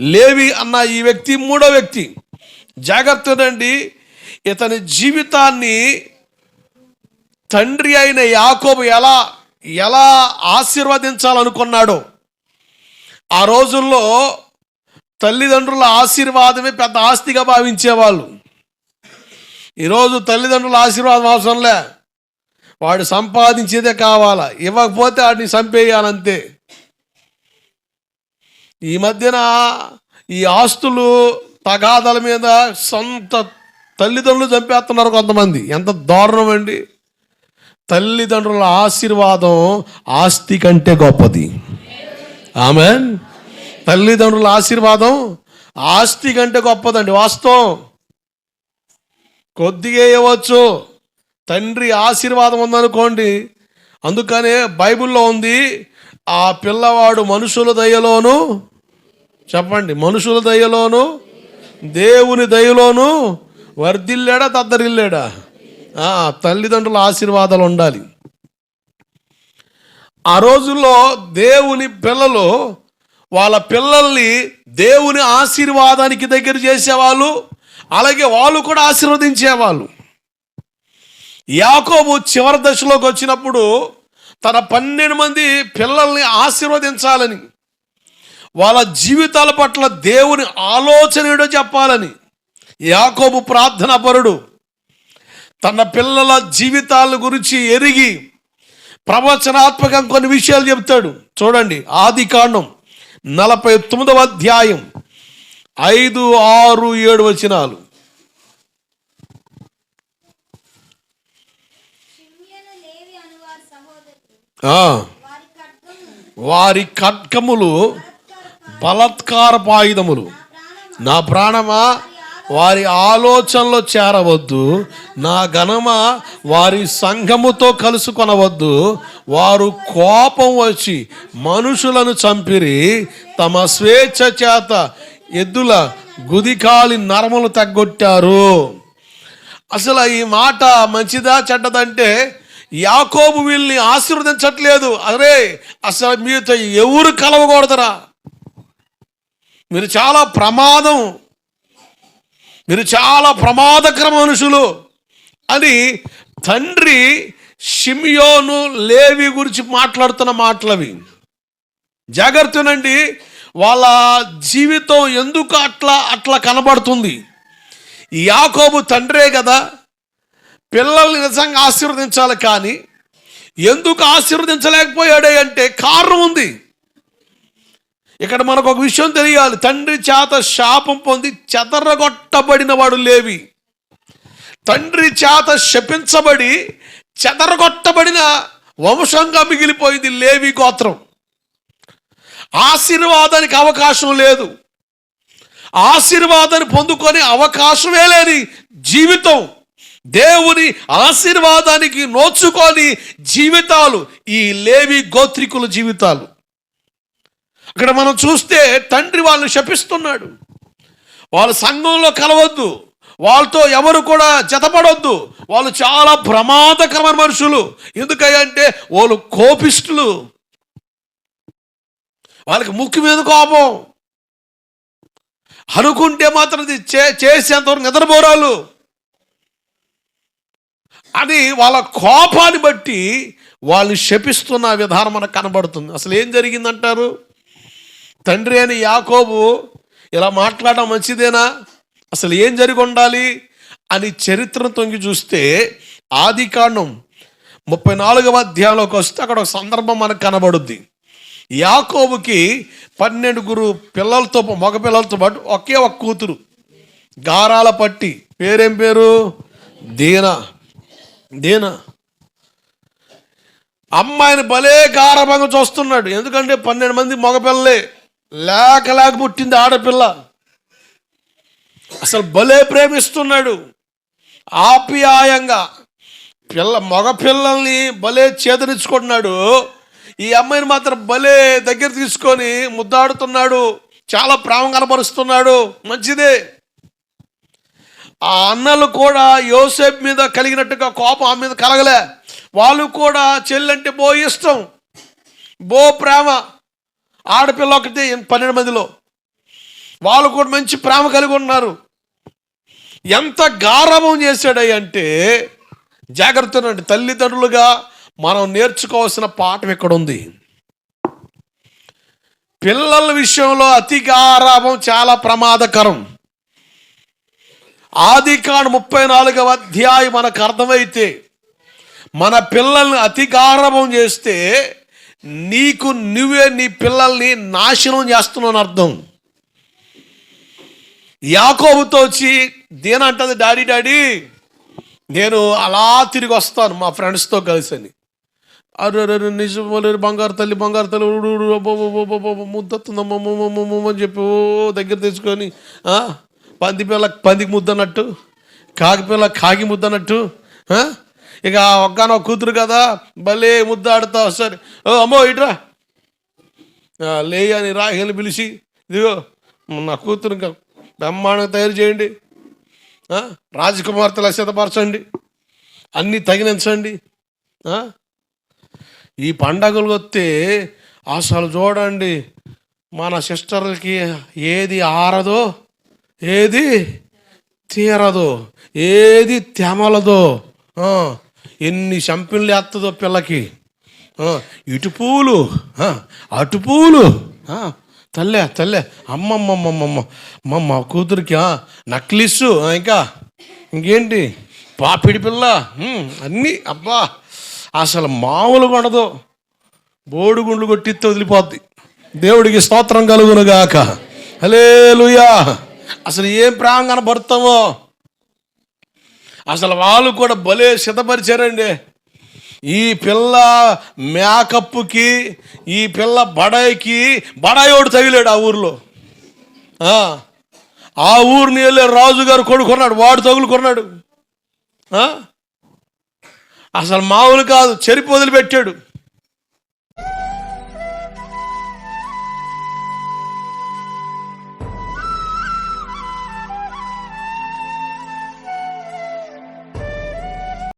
లేవి అన్న ఈ వ్యక్తి మూడో వ్యక్తి. జాగ్రత్తనండి ఇతని జీవితాన్ని తండ్రి అయిన యాకోబు ఎలా ఎలా ఆశీర్వదించాలనుకున్నాడో. ఆ రోజుల్లో తల్లిదండ్రుల ఆశీర్వాదమే పెద్ద ఆస్తిగా భావించేవాళ్ళు. ఈరోజు తల్లిదండ్రుల ఆశీర్వాదం అవసరంలే వాడు సంపాదించేదే కావాలా. ఇవ్వకపోతే వాడిని చంపేయాలంతే. ఈ మధ్యన ఈ ఆస్తులు తగాదాల మీద సొంత తల్లిదండ్రులు చంపేస్తున్నారు కొంతమంది. ఎంత దారుణం అండి. తల్లిదండ్రుల ఆశీర్వాదం ఆస్తి కంటే గొప్పది. ఆమె తల్లిదండ్రుల ఆశీర్వాదం ఆస్తి కంటే గొప్పదండి. వాస్తవం. కొద్దిగా ఇవ్వచ్చు. తండ్రి ఆశీర్వాదం ఉందనుకోండి. అందుకనే బైబిల్లో ఉంది ఆ పిల్లవాడు మనుషుల దయలోను చెప్పండి మనుషుల దయలోను దేవుని దయలోను వర్ధిల్లాడా తద్దరిల్లాడా? తల్లిదండ్రుల ఆశీర్వాదాలు ఉండాలి. ఆ రోజుల్లో దేవుని పిల్లలు వాళ్ళ పిల్లల్ని దేవుని ఆశీర్వాదానికి దగ్గర చేసేవాళ్ళు అలాగే వాళ్ళు కూడా ఆశీర్వదించేవాళ్ళు. యాకోబు చివరి దశలోకి వచ్చినప్పుడు తన పన్నెండు మంది పిల్లల్ని ఆశీర్వదించాలని వాళ్ళ జీవితాల పట్ల దేవుని ఆలోచన ఏడో చెప్పాలని. యాకోబు ప్రార్థనా పరుడు తన పిల్లల జీవితాల గురించి ఎరిగి ప్రవచనాత్మకం కొన్ని విషయాలు చెప్తాడు. చూడండి ఆది కాండం నలభై తొమ్మిదవ అధ్యాయం ఐదు ఆరు ఏడు వచనాలు. వారి ఖడ్గములు బలత్కారపు ఆయుధములు నా ప్రాణమా? వారి ఆలోచనలో చేరవద్దు. నా ఘనమ? వారి సంఘముతో కలుసుకొనవద్దు. వారు కోపం వచ్చి మనుషులను చంపిరి. తమ స్వేచ్ఛ చేత ఎద్దుల గుదికాలి నరములు తగ్గొట్టారు. అసలు ఈ మాట మంచిదా చెడ్డదంటే యాకోబు వీళ్ళని ఆశీర్వదించట్లేదు. అరే అసలు మీతో ఎవరు కలవకూడదురా? మీరు చాలా ప్రమాదం. మీరు చాలా ప్రమాదకర మనుషులు. అని తండ్రి షిమియోను లేవి గురించి మాట్లాడుతున్న మాటలవి. జాగ్రత్తనండి వాళ్ళ జీవితం ఎందుకు అట్లా అట్లా కనబడుతుంది? యాకోబు తండ్రే కదా. పిల్లల్ని నిజంగా ఆశీర్వదించాలి కానీ ఎందుకు ఆశీర్వదించలేకపోయాడే అంటే కారణం ఉంది. ఇక్కడ మనకు ఒక విషయం తెలియాలి. తండ్రి చేత శాపం పొంది చెదరగొట్టబడిన వాడు లేవి. తండ్రి చేత శపించబడి చెదరగొట్టబడిన వంశంగా మిగిలిపోయింది లేవి గోత్రం. ఆశీర్వాదానికి అవకాశం లేదు. ఆశీర్వాదాన్ని పొందుకొని అవకాశమే లేని జీవితం. దేవుని ఆశీర్వాదానికి నోచుకొని జీవితాలు ఈ లేవి గోత్రికుల జీవితాలు. అక్కడ మనం చూస్తే తండ్రి వాళ్ళని శపిస్తున్నాడు. వాళ్ళ సంఘంలో కలవద్దు. వాళ్ళతో ఎవరు కూడా జతపడొద్దు. వాళ్ళు చాలా ప్రమాదకరమైన మనుషులు. ఎందుకంటే వాళ్ళు కోపిష్టులు. వాళ్ళకి ముక్కు మీద కోపం. అనుకుంటే మాత్రం ఇది చే చేసేంతవరకు నిద్రపోరాలు అని వాళ్ళ కోపాన్ని బట్టి వాళ్ళు శపిస్తున్న విధానం మనకు కనబడుతుంది. అసలు ఏం జరిగిందంటారు? తండ్రి అని యాకోబు ఇలా మాట్లాడడం మంచిదేనా? అసలు ఏం జరిగి ఉండాలి? అని చరిత్రను తొంగి చూస్తే ఆది కాండం ముప్పై నాలుగవ అధ్యాయంలోకి వస్తే అక్కడ ఒక సందర్భం మనకు కనబడుద్ది. యాకోబుకి పన్నెండుగురు పిల్లలతో మగ పిల్లలతో పాటు ఒకే ఒక కూతురు. గారాల పట్టి. పేరేం పేరు? దీనా. దీనా. అమ్మాయిని భలే గారభంగా చూస్తున్నాడు. ఎందుకంటే పన్నెండు మంది మగపిల్లలే లేక లేక పుట్టింది ఆడపిల్ల. అసలు భలే ప్రేమిస్తున్నాడు. ఆప్యాయంగా. పిల్ల మగ పిల్లల్ని భలే చేదరించుకుంటున్నాడు. ఈ అమ్మాయిని మాత్రం భలే దగ్గర తీసుకొని ముద్దాడుతున్నాడు. చాలా ప్రేమ కనపరుస్తున్నాడు మంచిదే. ఆ అన్నలు కూడా యోసేపు మీద కలిగినట్టుగా కోపం ఆ మీద కలగలే. వాళ్ళు కూడా చెల్లంటే బో ఇష్టం. బో ప్రేమ. ఆడపిల్ల ఒకటి పన్నెండు మందిలో. వాళ్ళు కూడా మంచి ప్రేమ కలిగి ఉన్నారు. ఎంత గారవం చేశాడయ్య అంటే జాగ్రత్త అండి తల్లిదండ్రులుగా మనం నేర్చుకోవాల్సిన పాఠం ఇక్కడ ఉంది. పిల్లల విషయంలో అతి గారాభం చాలా ప్రమాదకరం. ఆది కాండ ముప్పై నాలుగవ అధ్యాయం మనకు అర్థమైతే మన పిల్లల్ని అతి గారవం చేస్తే నీకు నువ్వే నీ పిల్లల్ని నాశనం చేస్తున్నావు అర్థం. యాకోబుతో వచ్చి దేనంటది డాడీ డాడీ? నేను అలా తిరిగి వస్తాను మా ఫ్రెండ్స్తో కలిసి అని అరే నిజం బంగారు తల్లి బంగారు తల్లి ఉడు, అని చెప్పి ఓ దగ్గర తెచ్చుకొని పంది పిల్ల పందికి ముద్దన్నట్టు కాకి పిల్ల కాకి ముద్దన్నట్టు అన్నట్టు ఇక ఒక్కనో కూతురు కదా భలే ముద్దాడుతావు. సరే. ఓ అమ్మో ఇట్రా. లే అని రాహిని పిలిచి ఇదిగో నా కూతురు ఇంకా బ్రహ్మాండంగా తయారు చేయండి. ఆ, రాజకుమార్తెలా సిద్ధపరచండి. అన్నీ తగినంచండి ఈ పండగలు వస్తే అసలు చూడండి మన సిస్టర్లకి ఏది ఆరదో ఏది తీరదో ఏది తెమలదో ఆ, ఎన్ని చంపిన్లు ఎత్తదో పిల్లకి? ఇటు పూలు అటు పూలు. తల్లే తల్లే. అమ్మమ్మమ్మమ్మమ్మ. మా కూతురికి ఆ, నక్లిస్సు ఇంకా? ఇంకేంటి? పాపిడి పిల్ల అన్నీ? అబ్బా అసలు మామూలుగా ఉండదు. బోడుగుండ్లు కొట్టిస్తే వదిలిపోద్ది. దేవుడికి స్తోత్రం కలుగునుగాక. హలేలుయా అసలు ఏం ప్రాంగణ కనబడతామో అసలు వాళ్ళు కూడా భలే సిద్ధపరిచారండి. ఈ పిల్ల మేకప్కి ఈ పిల్ల బడాయికి బడాయోడు తగిలాడు ఆ ఊర్లో. ఆ, ఊరిని వెళ్ళే రాజుగారు కొడుకున్నాడు వాడు తగులుకున్నాడు. అసలు మామూలు కాదు చెరిపి వదిలిపెట్టాడు.